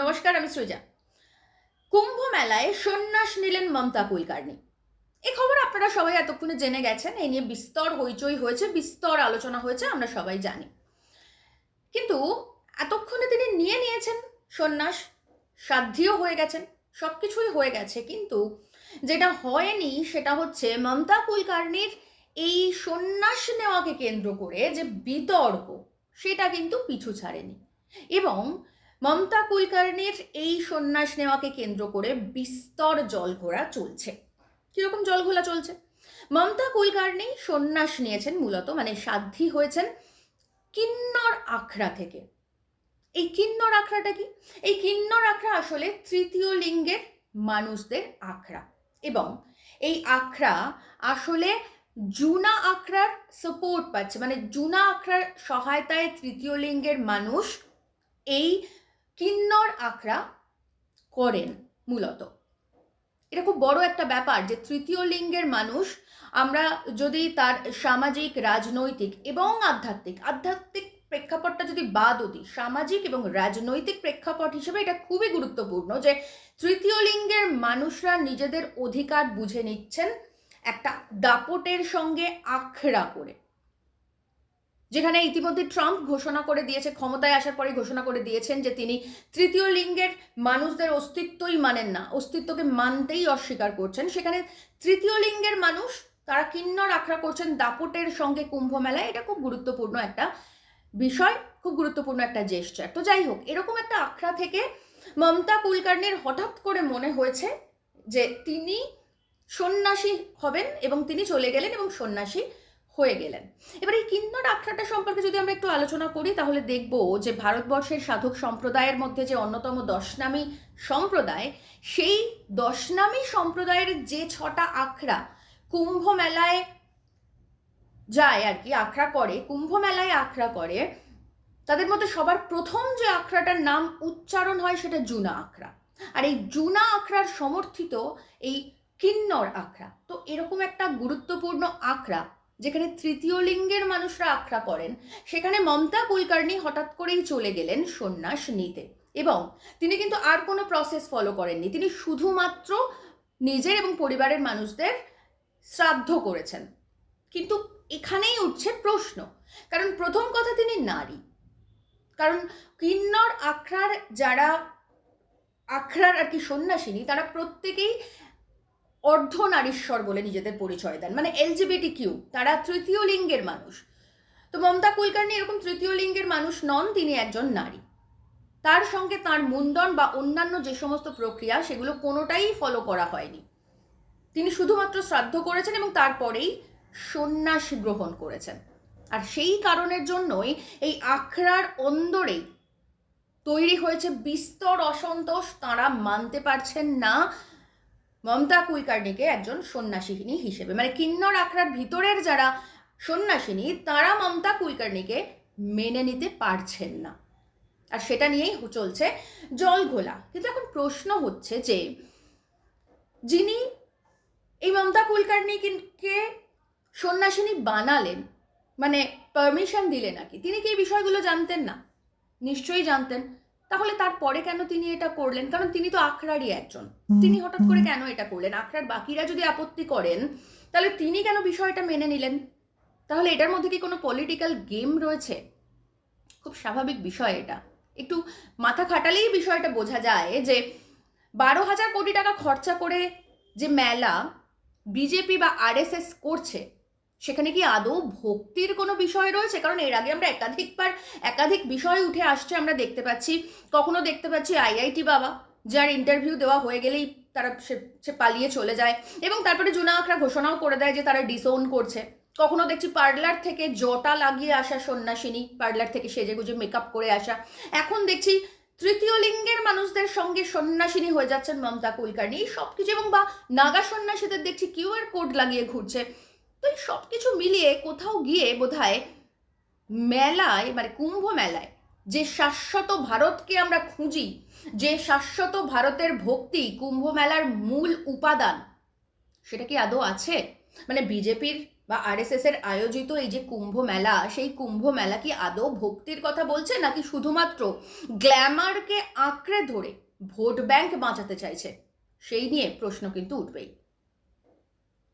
নমস্কার, আমি সৃজা। কুম্ভ মেলায় সন্ন্যাস নিলেন মমতা কুলকার্নি। এই খবর আপনারা সবাই এতক্ষণে জেনে গেছেন এই নিয়ে বিস্তর হইচই হয়েছে, বিস্তর আলোচনা হয়েছে, আমরা সবাই জানি। কিন্তু এতক্ষণে তিনি নিয়ে নিয়েছেন সন্ন্যাস সাধ্যীয় হয়ে গেছেন সব কিছুই হয়ে গেছে। কিন্তু যেটা হয়নি সেটা হচ্ছে মমতা কুলকার্নির এই সন্ন্যাস নেওয়াকে কেন্দ্র করে যে বিতর্ক, সেটা কিন্তু পিছু ছাড়েনি। এবং মমতা কুলকার্নির এই সন্ন্যাস নেওয়াকে কেন্দ্র করে বিস্তর জলঘোলা চলছে। কীরকম জলঘোলা চলছে? মমতা কুলকার্নি সন্ন্যাস নিয়েছেন মূলত মানে সাধ্যী হয়েছেন কিন্নর আখড়া থেকে। এই কিন্নর আখড়াটা কি? এই কিন্নর আখড়া আসলে তৃতীয় লিঙ্গের মানুষদের আখড়া এবং এই আখড়া আসলে জুনা আখড়ার সাপোর্ট পাচ্ছে মানে জুনা আখড়ার সহায়তায় তৃতীয় লিঙ্গের মানুষ এই কিন্নর আখড়া করেন মূলত। এটা খুব বড় একটা ব্যাপার যে তৃতীয় লিঙ্গের মানুষ আমরা যদি তার সামাজিক, রাজনৈতিক এবং আধ্যাত্মিক আধ্যাত্মিক প্রেক্ষাপটটা যদি বাদও দিই, সামাজিক এবং রাজনৈতিক প্রেক্ষাপট হিসেবে এটা খুবই গুরুত্বপূর্ণ যে তৃতীয় লিঙ্গের মানুষরা নিজেদের অধিকার বুঝে নিচ্ছেন একটা দাপটের সঙ্গে আখড়া করে। যেখানে ইতিমধ্যে ট্রাম্প ঘোষণা করে দিয়েছে, ক্ষমতায় আসার পরে ঘোষণা করে দিয়েছেন যে তিনি তৃতীয় লিঙ্গের মানুষদের অস্তিত্বই মানেন না, অস্তিত্বকে মানতেই অস্বীকার করছেন। সেখানে তৃতীয় লিঙ্গের মানুষ তারা কিন্নর আখড়া করছেন দাপটের সঙ্গে কুম্ভ মেলায়। এটা খুব গুরুত্বপূর্ণ একটা বিষয়, খুব গুরুত্বপূর্ণ একটা জেস্টার তো যাই হোক, এরকম একটা আখড়া থেকে মমতা কুলকার্নির হঠাৎ করে মনে হয়েছে যে তিনি সন্ন্যাসী হবেন এবং তিনি চলে গেলেন এবং সন্ন্যাসী হয়ে গেলেন। এবার এই কিন্নর আখড়াটা সম্পর্কে যদি আমরা একটু আলোচনা করি, তাহলে দেখব যে ভারতবর্ষের সাধক সম্প্রদায়ের মধ্যে যে অন্যতম দশনামী সম্প্রদায়, সেই দশনামী সম্প্রদায়ের যে ছটা আখড়া কুম্ভ মেলায় যায় আর কি, আখড়া করে কুম্ভ মেলায় আখড়া করে, তাদের মধ্যে সবার প্রথম যে আখড়াটার নাম উচ্চারণ হয় সেটা জুনা আখড়া। আর এই জুনা আখড়ার সমর্থিত এই কিন্নর আখড়া। তো এরকম একটা গুরুত্বপূর্ণ আখড়া যেখানে তৃতীয় লিঙ্গের মানুষরা আখড়া করেন সেখানে মমতা কুলকার্নি হঠাৎ করেই চলে গেলেন সন্ন্যাস নিতে। এবং তিনি কিন্তু আর কোনো প্রসেস ফলো করেননি। তিনি শুধুমাত্র নিজের এবং পরিবারের মানুষদের শ্রাদ্ধ করেছেন। কিন্তু এখানেই উঠছে প্রশ্ন। কারণ প্রথম কথা তিনি নারী। কারণ কিন্নর আখড়ার যারা, আখড়ার আর কি সন্ন্যাসিনী, তারা প্রত্যেকেই অর্ধ নারীশ্বর বলে নিজেদের পরিচয় দেন। মানে এলজিবিটি কিউ তারা তৃতীয় লিঙ্গের মানুষ। তো মমতা কুলকার্নি এরকম তৃতীয় লিঙ্গের মানুষ নন, তিনি একজন নারী। তার সঙ্গে তার মুন্ডন বা অন্যান্য যে সমস্ত প্রক্রিয়া, সেগুলো কোনোটাই ফলো করা হয়নি। তিনি শুধুমাত্র শ্রাদ্ধ করেছেন এবং তারপরেই সন্ন্যাস গ্রহণ করেছেন। আর সেই কারণের জন্যই এই আখড়ার অন্দরেই তৈরি হয়েছে বিস্তর অসন্তোষ, তাঁরা মানতে পারছেন না। মমতা কুলকার্নিকে একজন সন্ন্যাসিনী হিসেবে মানে কিন্নর আখড়ার ভিতরের যারা সন্ন্যাসিনী, তারা মমতা কুলকার্নিকে মেনে নিতে পারছেন না। আর সেটা নিয়েই চলছে জল ঘোলা। কিন্তু এখন প্রশ্ন হচ্ছে যে, যিনি এই মমতা কুলকার্নিকে সন্ন্যাসিনী বানালেন মানে পারমিশন দিলেন নাকি তিনি কি এই বিষয়গুলো জানতেন না? নিশ্চয়ই জানতেন। তাহলে তারপরে কেন তিনি এটা করলেন? কারণ তিনি তো আখড়ারই একজন। তিনি হঠাৎ করে কেন এটা করলেন? আখড়ার বাকিরা যদি আপত্তি করেন তাহলে তিনি কেন বিষয়টা মেনে নিলেন? তাহলে এটার মধ্যে কি কোনো পলিটিক্যাল গেম রয়েছে? খুব স্বাভাবিক বিষয় এটা। একটু মাথা খাটালেই বিষয়টা বোঝা যায় যে বারো হাজার কোটি টাকা খরচা করে যে মেলা বিজেপি বা আরএসএস করছে সেখানে কি আদৌ ভক্তির কোনো বিষয় রয়েছে? কারণ এর আগে আমরা একাধিকবার, একাধিক বিষয় উঠে আসছে, আমরা দেখতে পাচ্ছি। কখনো দেখতে পাচ্ছি আইআইটি বাবা, যার ইন্টারভিউ দেওয়া হয়ে গেলেই তারা সে পালিয়ে চলে যায় এবং তারপরে জুনা আখড়া ঘোষণাও করে দেয় যে তারা ডিসোন করছে। কখনো দেখছি পার্লার থেকে জটা লাগিয়ে আসা সন্ন্যাসিনী, পার্লার থেকে সেজে গুজে মেকআপ করে আসা। এখন দেখছি তৃতীয় লিঙ্গের মানুষদের সঙ্গে সন্ন্যাসিনী হয়ে যাচ্ছেন মমতা কুলকার্নি। সব কিছু এবং বা নাগা সন্ন্যাসীদের দেখছি কিউআর কোড লাগিয়ে ঘুরছে। তো এই সব কিছু মিলিয়ে কোথাও গিয়ে বোধহয় মেলায় মানে কুম্ভ মেলায় যে শাশ্বত ভারতকে আমরা খুঁজি, যে শাশ্বত ভারতের ভক্তি কুম্ভ মেলার মূল উপাদান, সেটা কি আদৌ আছে? মানে বিজেপির বা আরএসএস এর আয়োজিত এই যে কুম্ভ মেলা, সেই কুম্ভ মেলা কি আদৌ ভক্তির কথা বলছে? নাকি শুধুমাত্র গ্ল্যামারকে আঁকড়ে ধরে ভোট ব্যাংক বাঁচাতে চাইছে? সেই নিয়ে প্রশ্ন কিন্তু উঠবেই।